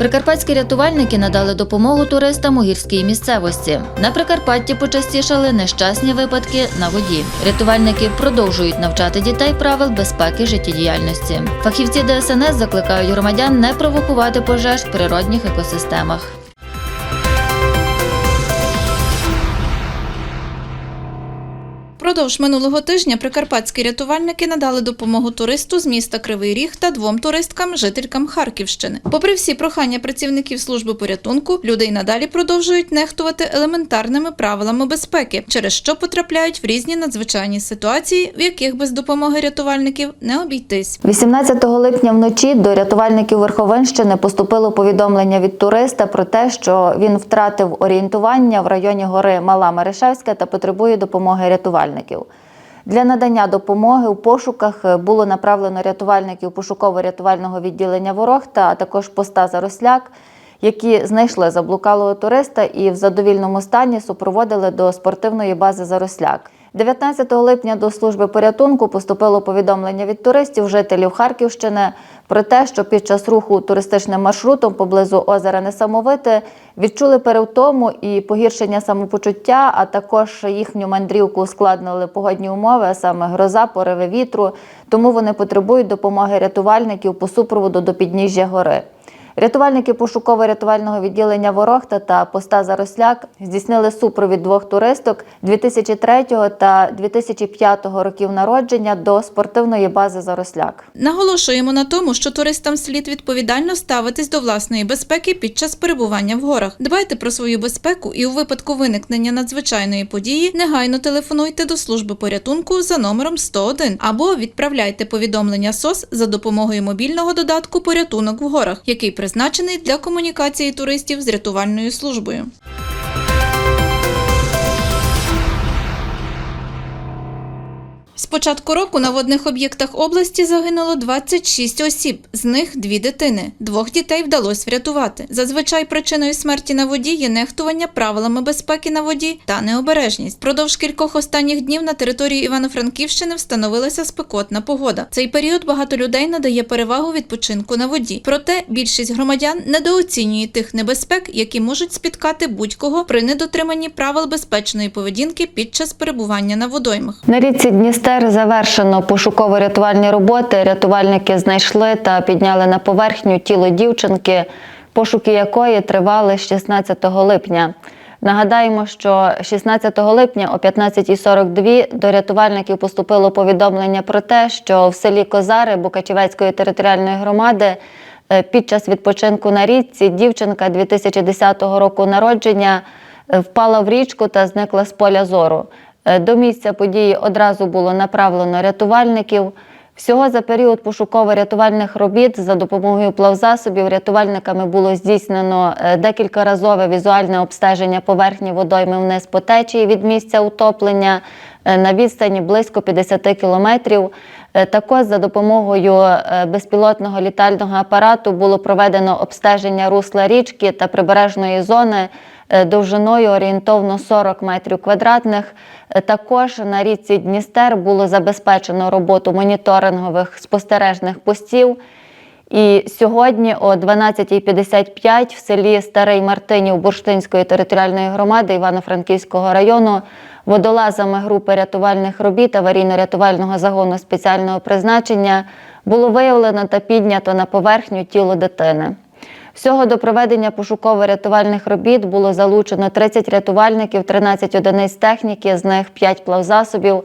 Прикарпатські рятувальники надали допомогу туристам у гірській місцевості. На Прикарпатті почастішали нещасні випадки на воді. Рятувальники продовжують навчати дітей правил безпеки життєдіяльності. Фахівці ДСНС закликають громадян не провокувати пожеж в природних екосистемах. Продовж минулого тижня прикарпатські рятувальники надали допомогу туристу з міста Кривий Ріг та двом туристкам, жителькам Харківщини. Попри всі прохання працівників служби порятунку, люди й надалі продовжують нехтувати елементарними правилами безпеки, через що потрапляють в різні надзвичайні ситуації, в яких без допомоги рятувальників не обійтись. 18 липня вночі до рятувальників Верховинщини поступило повідомлення від туриста про те, що він втратив орієнтування в районі гори Мала Мерешевська та потребує допомоги рятувальників. Для надання допомоги у пошуках було направлено рятувальників пошуково-рятувального відділення Ворохта, а також поста Заросляк, які знайшли заблукалого туриста і в задовільному стані супроводили до спортивної бази Заросляк. 19 липня до служби порятунку поступило повідомлення від туристів, жителів Харківщини про те, що під час руху туристичним маршрутом поблизу озера Несамовите відчули перевтому і погіршення самопочуття, а також їхню мандрівку ускладнили погодні умови, а саме гроза, пориви вітру. Тому вони потребують допомоги рятувальників по супроводу до підніжжя гори. Рятувальники пошуково-рятувального відділення Ворохта та поста Заросляк здійснили супровід двох туристок 2003 та 2005 років народження до спортивної бази Заросляк. Наголошуємо на тому, що туристам слід відповідально ставитись до власної безпеки під час перебування в горах. Дбайте про свою безпеку і у випадку виникнення надзвичайної події негайно телефонуйте до служби порятунку за номером 101 або відправляйте повідомлення СОС за допомогою мобільного додатку Порятунок в горах, який призначений для комунікації туристів з рятувальною службою. З початку року на водних об'єктах області загинуло 26 осіб, з них дві дитини. Двох дітей вдалося врятувати. Зазвичай причиною смерті на воді є нехтування правилами безпеки на воді та необережність. Продовж кількох останніх днів на території Івано-Франківщини встановилася спекотна погода. Цей період багато людей надає перевагу відпочинку на воді. Проте більшість громадян недооцінює тих небезпек, які можуть спіткати будь-кого при недотриманні правил безпечної поведінки під час перебування на водоймах. На річці Дністер завершено пошуково-рятувальні роботи. Рятувальники знайшли та підняли на поверхню тіло дівчинки, пошуки якої тривали з 16 липня. Нагадаємо, що 16 липня о 15.42 до рятувальників поступило повідомлення про те, що в селі Козари Букачівецької територіальної громади е, під час відпочинку на річці дівчинка 2010 року народження е, впала в річку та зникла з поля зору. Е, До місця події одразу було направлено рятувальників. Всього за період пошуково-рятувальних робіт за допомогою плавзасобів рятувальниками було здійснено е, декількаразове візуальне обстеження поверхні водойми вниз по течії від місця утоплення е, на відстані близько 50 кілометрів. Також за допомогою безпілотного літального апарату було проведено обстеження русла річки та прибережної зони довжиною орієнтовно 40 метрів квадратних. Е, Також на річці Дністер було забезпечено роботу моніторингових спостережних постів. І сьогодні о 12.55 в селі Старий Мартинів Бурштинської територіальної громади Івано-Франківського району водолазами групи рятувальних робіт аварійно-рятувального загону спеціального призначення було виявлено та піднято на поверхню тіло дитини. Всього до проведення пошуково-рятувальних робіт було залучено 30 рятувальників, 13 одиниць техніки, з них 5 плавзасобів,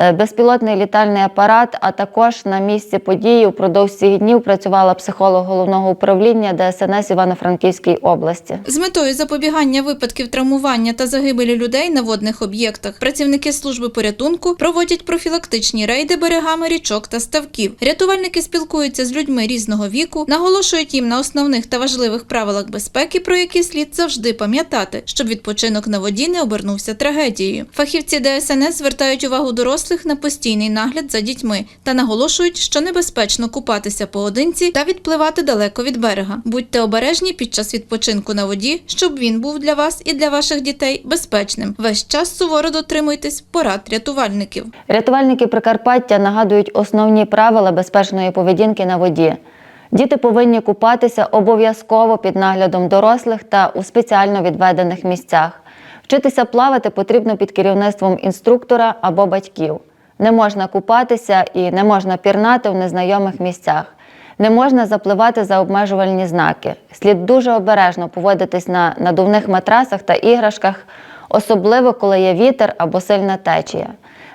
безпілотний літальний апарат, а також на місці події впродовж цих днів працювала психолог головного управління ДСНС Івано-Франківській області. З метою запобігання випадків травмування та загибелі людей на водних об'єктах працівники служби порятунку проводять профілактичні рейди берегами річок та ставків. Рятувальники спілкуються з людьми різного віку, наголошують їм на основних та важливих правилах безпеки, про які слід завжди пам'ятати, щоб відпочинок на воді не обернувся трагедією. Фахівці ДСНС звертають увагу дорослих на постійний нагляд за дітьми та наголошують, що небезпечно купатися поодинці та відпливати далеко від берега. Будьте обережні під час відпочинку на воді, щоб він був для вас і для ваших дітей безпечним. Весь час суворо дотримуйтесь порад рятувальників. Рятувальники Прикарпаття нагадують основні правила безпечної поведінки на воді. Діти повинні купатися обов'язково під наглядом дорослих та у спеціально відведених місцях. Вчитися плавати потрібно під керівництвом інструктора або батьків. Не можна купатися і не можна пірнати в незнайомих місцях. Не можна запливати за обмежувальні знаки. Слід дуже обережно поводитись на надувних матрасах та іграшках, особливо коли є вітер або сильна течія.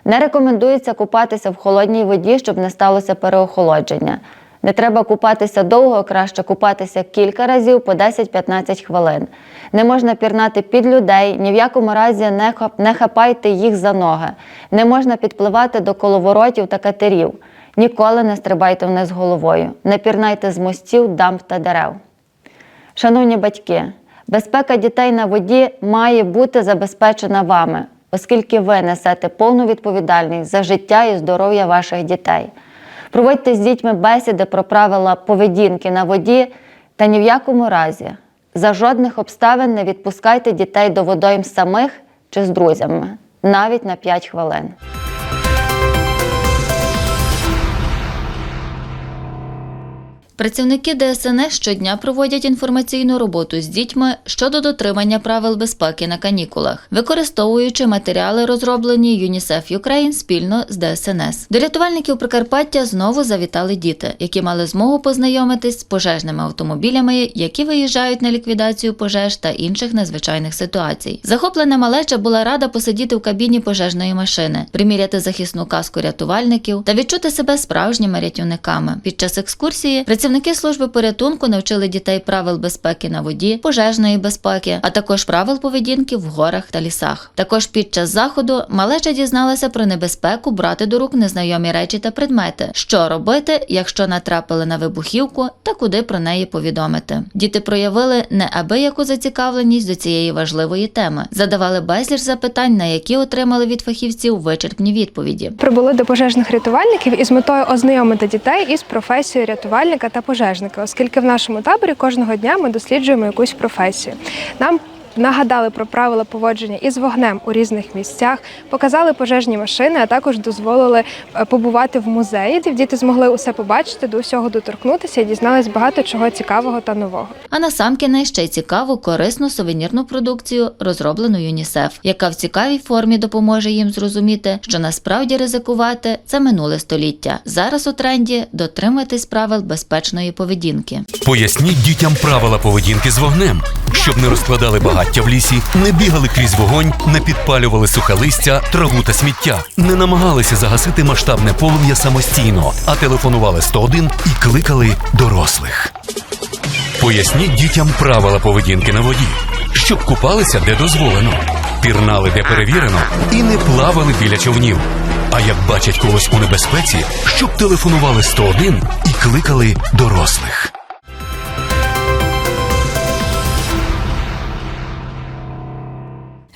Не рекомендується купатися в холодній воді, щоб не сталося переохолодження. Не треба купатися довго, краще купатися кілька разів по 10-15 хвилин. Не можна пірнати під людей, ні в якому разі не хапайте їх за ноги. Не можна підпливати до коловоротів та катерів. Ніколи не стрибайте вниз головою. Не пірнайте з мостів, дамб та дерев. Шановні батьки, безпека дітей на воді має бути забезпечена вами, оскільки ви несете повну відповідальність за життя і здоров'я ваших дітей. Проводьте з дітьми бесіди про правила поведінки на воді та ні в якому разі за жодних обставин не відпускайте дітей до водойм самих чи з друзями, навіть на 5 хвилин. Працівники ДСНС щодня проводять інформаційну роботу з дітьми щодо дотримання правил безпеки на канікулах, використовуючи матеріали, розроблені ЮНІСЕФ Юкрейн спільно з ДСНС. До рятувальників Прикарпаття знову завітали діти, які мали змогу познайомитись з пожежними автомобілями, які виїжджають на ліквідацію пожеж та інших надзвичайних ситуацій. Захоплена малеча була рада посидіти в кабіні пожежної машини, приміряти захисну каску рятувальників та відчути себе справжніми рятівниками. Під час екскурсії працівники служби порятунку навчили дітей правил безпеки на воді, пожежної безпеки, а також правил поведінки в горах та лісах. Також під час заходу малеча дізналася про небезпеку брати до рук незнайомі речі та предмети, що робити, якщо натрапили на вибухівку, та куди про неї повідомити. Діти проявили неабияку зацікавленість до цієї важливої теми, задавали безліч запитань, на які отримали від фахівців вичерпні відповіді. Прибули до пожежних рятувальників із метою ознайомити дітей із професією рятувальника та пожежника, оскільки в нашому таборі кожного дня ми досліджуємо якусь професію. Нам Нагадали про правила поводження із вогнем у різних місцях, показали пожежні машини, а також дозволили е, побувати в музеї, де діти змогли усе побачити, до усього доторкнутися і дізнались багато чого цікавого та нового. А насамкінець ще й цікаву корисну сувенірну продукцію, розроблену ЮНІСЕФ, яка в цікавій формі допоможе їм зрозуміти, що насправді ризикувати це минуле століття. Зараз у тренді дотримуйтесь правил безпечної поведінки. Поясніть дітям правила поведінки з вогнем, щоб не розкладали багаття в лісі, не бігали крізь вогонь, не підпалювали сухе листя, траву та сміття, не намагалися загасити масштабне полум'я самостійно, а телефонували 101 і кликали дорослих. Поясніть дітям правила поведінки на воді, щоб купалися де дозволено, пірнали де перевірено і не плавали біля човнів. А як бачать когось у небезпеці, щоб телефонували 101 і кликали дорослих.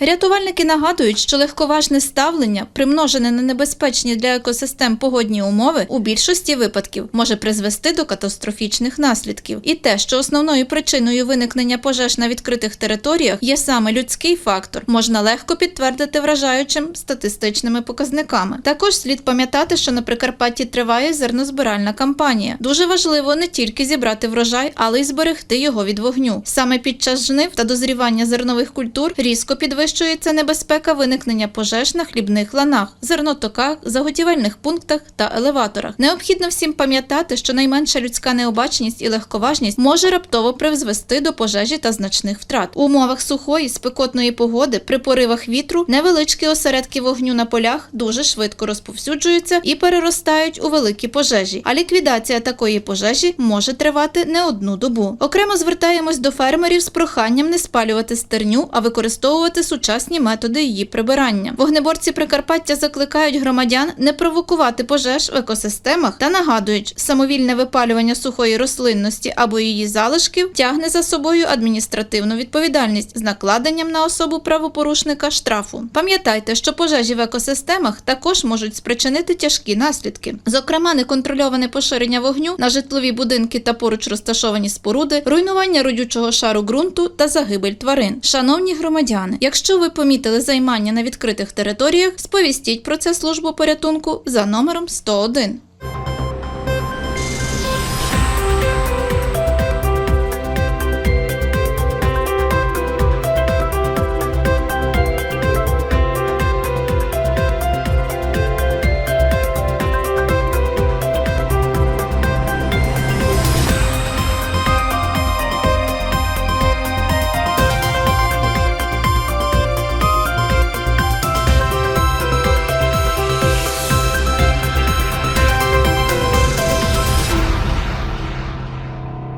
Рятувальники нагадують, що легковажне ставлення, примножене на небезпечні для екосистем погодні умови, у більшості випадків може призвести до катастрофічних наслідків. І те, що основною причиною виникнення пожеж на відкритих територіях є саме людський фактор, можна легко підтвердити вражаючим статистичними показниками. Також слід пам'ятати, що на Прикарпатті триває зернозбиральна кампанія. Дуже важливо не тільки зібрати врожай, але й зберегти його від вогню. Саме під час жнив та дозрівання зернових культур різко підвищується небезпека виникнення пожеж на хлібних ланах, зернотоках, заготівельних пунктах та елеваторах. Необхідно всім пам'ятати, що найменша людська необачність і легковажність може раптово призвести до пожежі та значних втрат. У умовах сухої спекотної погоди при поривах вітру невеличкі осередки вогню на полях дуже швидко розповсюджуються і переростають у великі пожежі. А ліквідація такої пожежі може тривати не одну добу. Окремо звертаємось до фермерів з проханням не спалювати стерню, а використовувати сучасні методи її прибирання. Вогнеборці Прикарпаття закликають громадян не провокувати пожеж в екосистемах та нагадують, самовільне випалювання сухої рослинності або її залишків тягне за собою адміністративну відповідальність з накладенням на особу правопорушника штрафу. Пам'ятайте, що пожежі в екосистемах також можуть спричинити тяжкі наслідки, зокрема, неконтрольоване поширення вогню на житлові будинки та поруч розташовані споруди, руйнування родючого шару ґрунту та загибель тварин. Шановні громадяни, якщо ви помітили займання на відкритих територіях, сповістіть про це службу порятунку за номером 101.